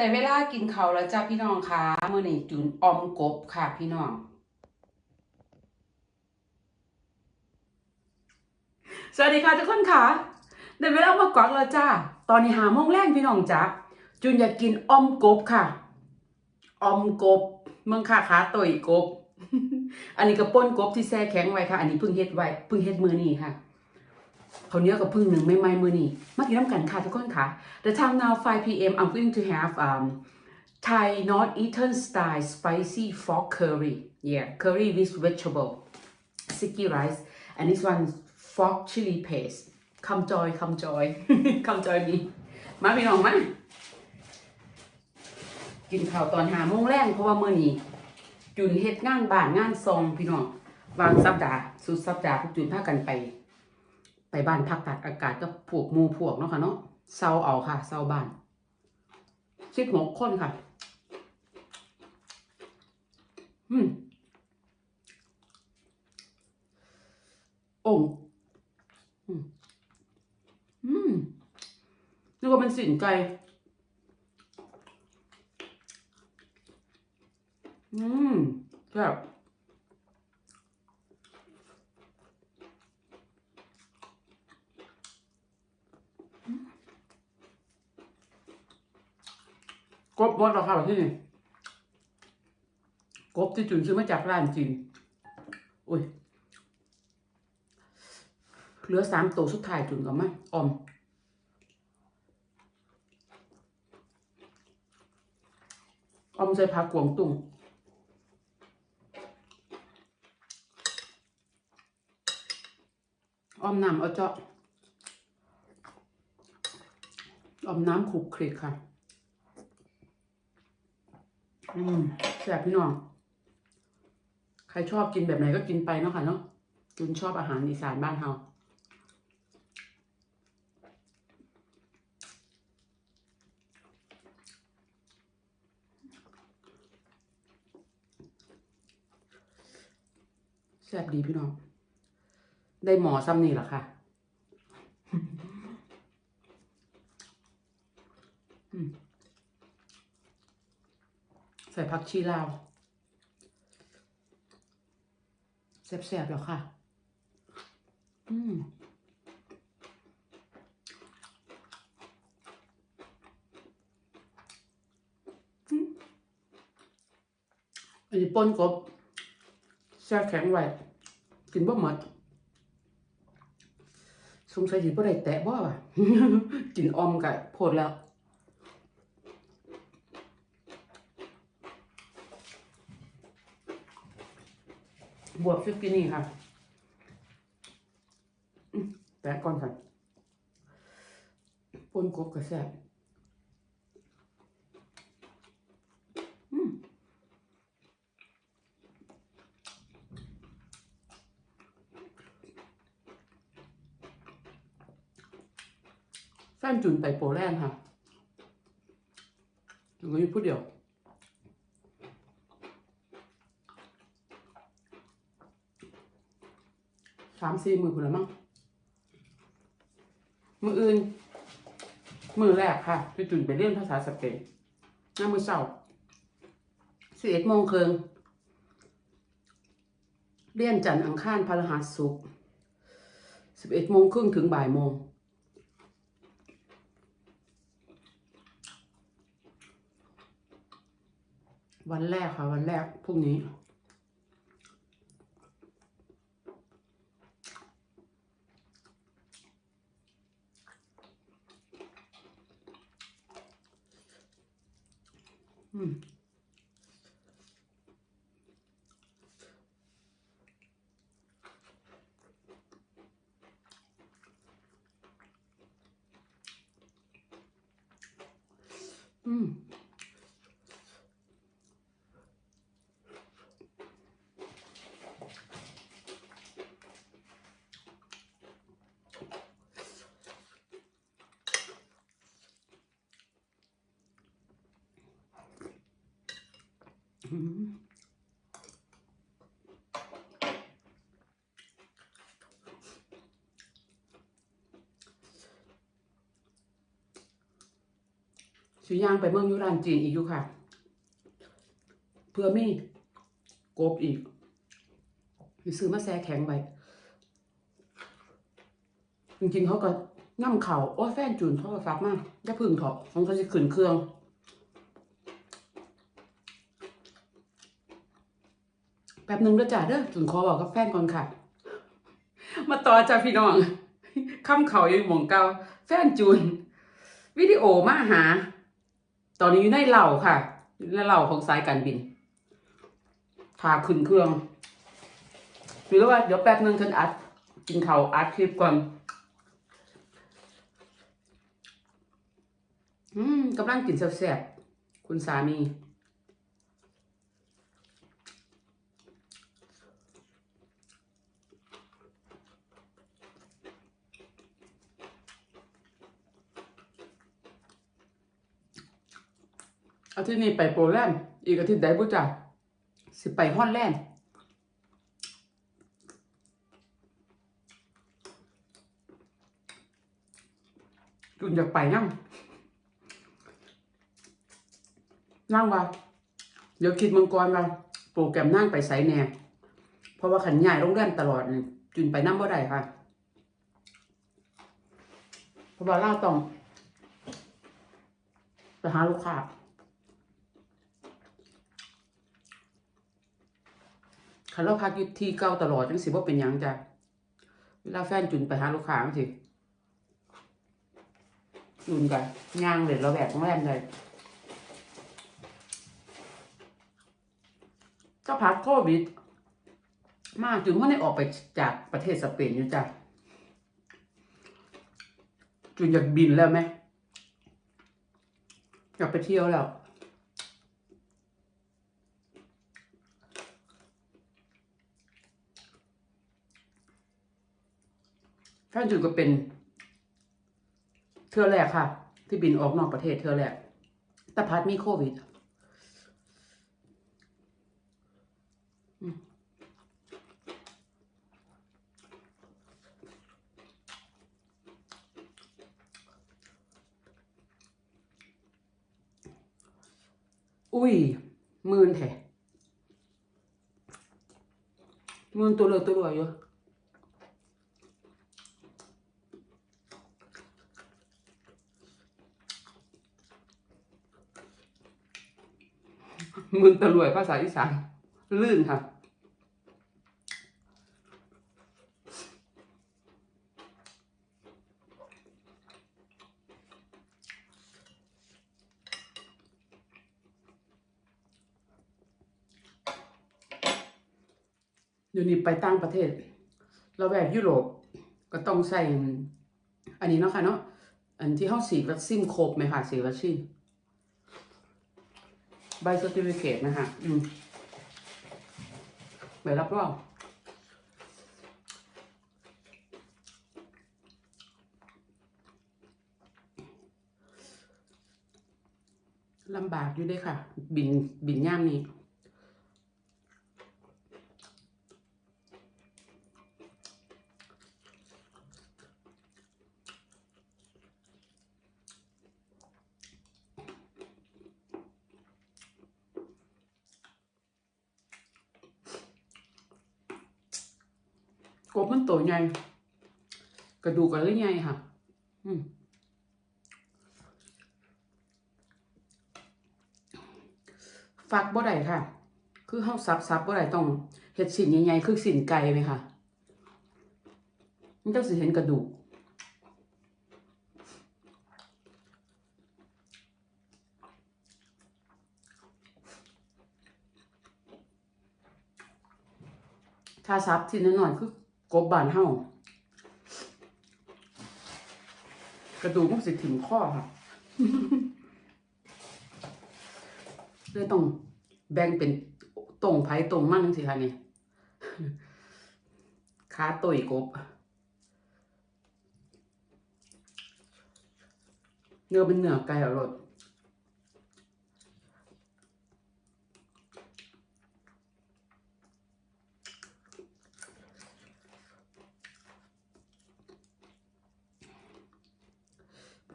แต่เวลากินข้าแล้วจ้าพี่น้องค่ะมื้อนี้จุนอมกบค่ะพี่น้อง สวัสดีค่ะทุกคนค่ะได้เวลามากวักแล้วจ้า ตอนนี้หาโมงแรงพี่น้องจ้าจุนอยากกินอมกบค่ะ อมกบเมืองค่ะขาต่อยกบ อันนี้ก็ป้นกบที่แช่แข็งไว้ค่ะ อันนี้เพิ่งเฮ็ดไว้เพิ่งเฮ็ดมือนี้ค่ะ เขาเนี้ยกับพึ่งหนึ่งไม่ไม่มือนี้มากินน้ำกันค่ะทุกคนค่ะ The time now 5 p.m. I'm going to have um Thai North Eastern style spicy frog curry yeah curry with vegetable sticky rice and this one frog chili paste come joy come joy come joy me มาพี่น้องมากินข้าวตอนหาโมงแรงเพราะว่าเมื้อนี้จุนเฮ็ดงานบ้านงานซองพี่น้องวางสัปดาห์สุดสัปดาห์พวกจุนพากันไป ไปบ้านพักตากอากาศกับพวกมู่พวกเนาะค่ะเนาะเซาเอาค่ะเซาบ้านสิบหกคนค่ะ อืมองอืมอืมนึกว่าเป็นสินไก่อืมแบบ กบหมดแล้วค่ะที่นี่กบที่จุนซื้อมาจากร้านจีนอุ้ยเหลือสามตัวสุดท้ายจุนกับมาออมอมใส่ผักกวางตุ้งออมน้ำเอาเจาะออมน้ำขลุกคลิกค่ะ อืมแซ่บพี่น้อง ใครชอบกินแบบไหนก็กินไปเนาะค่ะเนาะจุนชอบอาหารอีสานบ้านเฮาแซ่บดีพี่น้อง ได้หมอซ้ำนี่หรอคะอืมใส่ผักชีลาวแซ่บๆแล้วค่ะ อืมอันนี้ป่นกบแช่แข็งไว้กินบ่หมดสงสัยสิบ่ได้แตะบ่ว่ะกินออมกับโพดแล้ว บวบชุกินี่ค่ะแตะก่อนค่ะปนกบกับแซ่บแฟนจุนไปโปแลนด์ค่ะจุนก็อยู่ผู้เดียว สามสี่มือคุณละมั้งมืออื่น มือแรกค่ะพี่จุนไปเรียนภาษาสเปนหน้ามือเสาร์สิบเอ็ดโมงครึ่งเรียนจันทร์อังคารพฤหัสศุกร์สิบเอ็ดโมงครึ่งถึงบ่ายโมงวันแรกค่ะ วันแรกพรุ่งนี้ อื สิย่างไปเมืองยุรานจีนอีกอยู่ค่ะ เพื่อมีกบอีกซื้อมาแซ่แข็งไว้จริงๆเขาก็ง่ำเข่าโอ้แฟนจูนโทรศัพท์มากจะพึ่งเถอะของเขาจะขึ้นเครื่อง แป๊บหนึ่งด้อจ้าเด้อจุนขอบอกกับแฟนก่อนค่ะ มาต่อจ้าพี่น้องคำเขาอยู่หมองเกาแฟนจูน วิดีโอมาหา ตอนนี้อยู่ในเหล่าค่ะอยู่ในเหล่าของสายการบินพาขึ้นเครื่องหรือว่าเดี๋ยวแป๊บหนึ่งฉันอัด กินเขาอัดคลิปก่อน อืมกำลังกินแซ่บๆคุณสามี อาทิตย์นี้ไปโปแลนด์อีกอาทิตย์ใดบุจ้ะสิไปฮอลแลนด์จุนอยากไปนั่งนั่งว่าเดี๋ยวคิดมังกรว่าโปรแกรมนั่งไปไสแน่เพราะว่าขันใหญ่โรงแรมตลอดจุนไปนั่งบ่ได้ค่ะ เพราะว่าเราต้องไปหาลูกค้า คันเราพักอยู่ที่เก่าตลอดจังสิบ่เป็นยังจ้ะเวลาแฟนจุนไปหาลูกค้าจังสิจุนกันย่างเลยเราแบกโรงแรมเลยก็พักโควิด มากจุนว่ได้ออกไปจากประเทศสเปนอยู่จ้ะจุนอยากบินแล้วไหมอยากไปเที่ยวแล้ว แฟนจุนก็เป็นเทือแรกค่ะ ที่บินออกนอกประเทศเทือแรกแต่พัดมีโควิดอุ้ยมื่นแท้มื่นตัวเลยตัวรวยอยู่ มึงตะรวยภาษาอีสานลื่นค่ะเดี๋ยวนี้ไปต่างประเทศ เราแบบยุโรปก็ต้องใส่ อันนี้เนาะค่ะเนาะอันที่เขาสีวัคซีนครบไหมคะสีวัคซีน ใบสติวิเคตนะคะอืมใบรับรองลำบากอยู่ด้วยค่ะ บินบินย่ามนี้ กบมันตัวใหญ่กระดูกกันเลยใหญ่ค่ะ อืมฟักบ่ได้ค่ะ คือเฮาซับซับบ่ได้ต้องเฮ็ดสินใหญ่ๆคือสินไก่ไหมค่ะมันต้องสิเห็นกระดูกถ้าซับที่น้อยๆคือ กบบานเฮากระดูกมันสิถึงข้อค่ะเลยต้องแบ่งเป็นตรงไผ่ตรงมั่งสิคะนี่ขาตุยกบ เนื้อเป็นเนื้อไก่อร่อย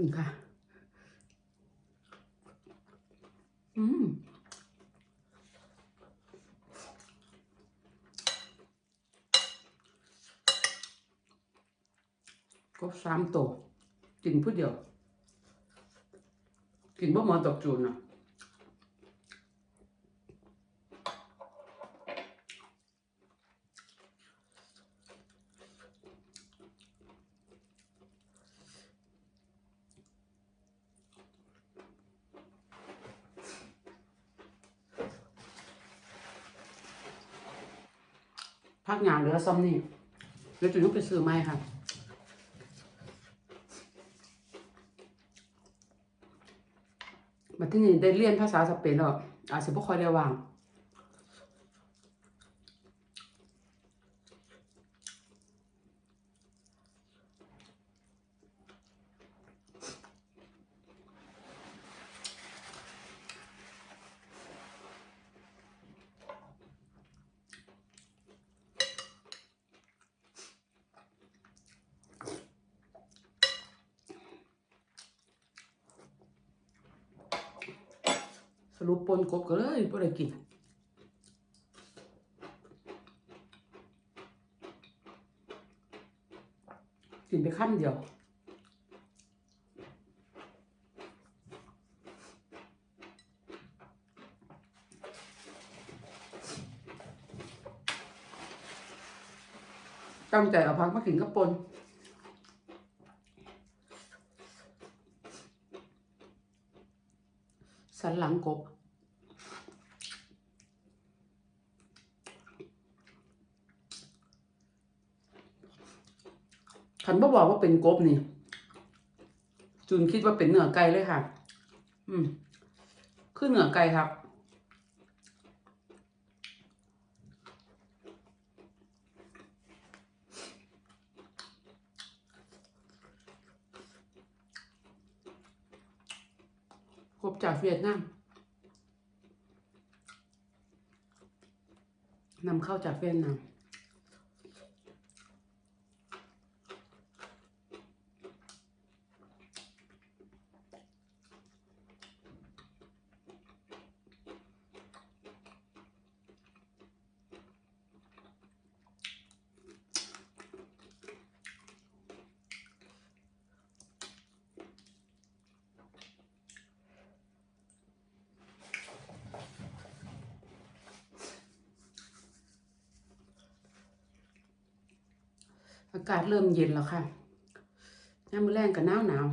พึ่งค่ะ อืมก็สามตัวกินผู้เดียว กินบ่หมอตกจูนอะ หงานเหลือซ้ำนี่เดี๋ยวจุนต้องไปซื้อไม้ค่ะมาที่นี่ได้เรียนภาษาสเปนแล้วอาจจะบ่ค่อยได้วาง ส รุปปนกบก็เลยบ่ได้กินกินไปขั้นเดียวตั้งใจเอาพักมากินกับปน สันหลังกบ ขันบ่บอกว่าเป็นกบนี่จุนคิดว่าเป็นเนื้อไก่เลยค่ะ อืมคือเนื้อไก่ครับ ก บจากเวียดนามนำเข้าจากเวียดนาม อากาศเริ่มเย็นแล้วค่ะน้ำมือแรงกับหนาวหนาว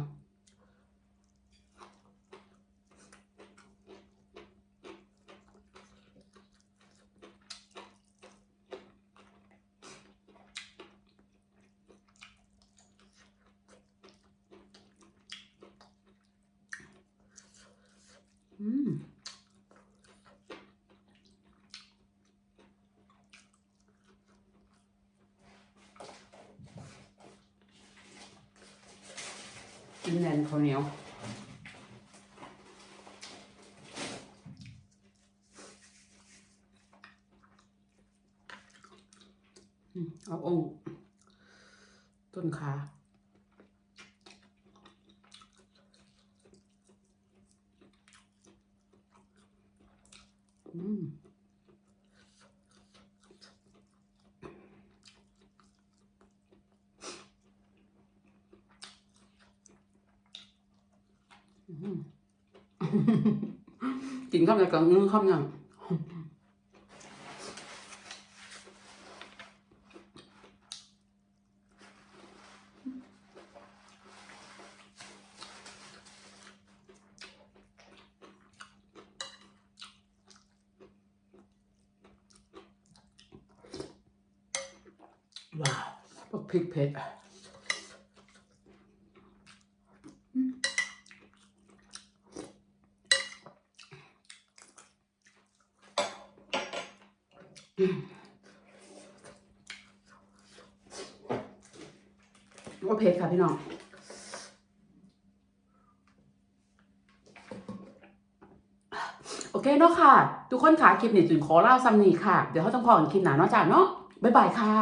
อืม แนนข้าวเหนียวอืมเอาองต้นขาอืมอืม กินข้าวไหนกับอื้อข้าวหนัง ว้าวพวกพริกเผ็ดอะ ก็เผ็ดค่ะพี่น้องโอเคเนาะค่ะ ทุกคนค่ะคลิปนี้จุนขอเล่าซ้ำนี้ค่ะ เดี๋ยวเขาต้องพอกันคลิปหนาเนาะจ้าเนาะบ๊ายบายค่ะ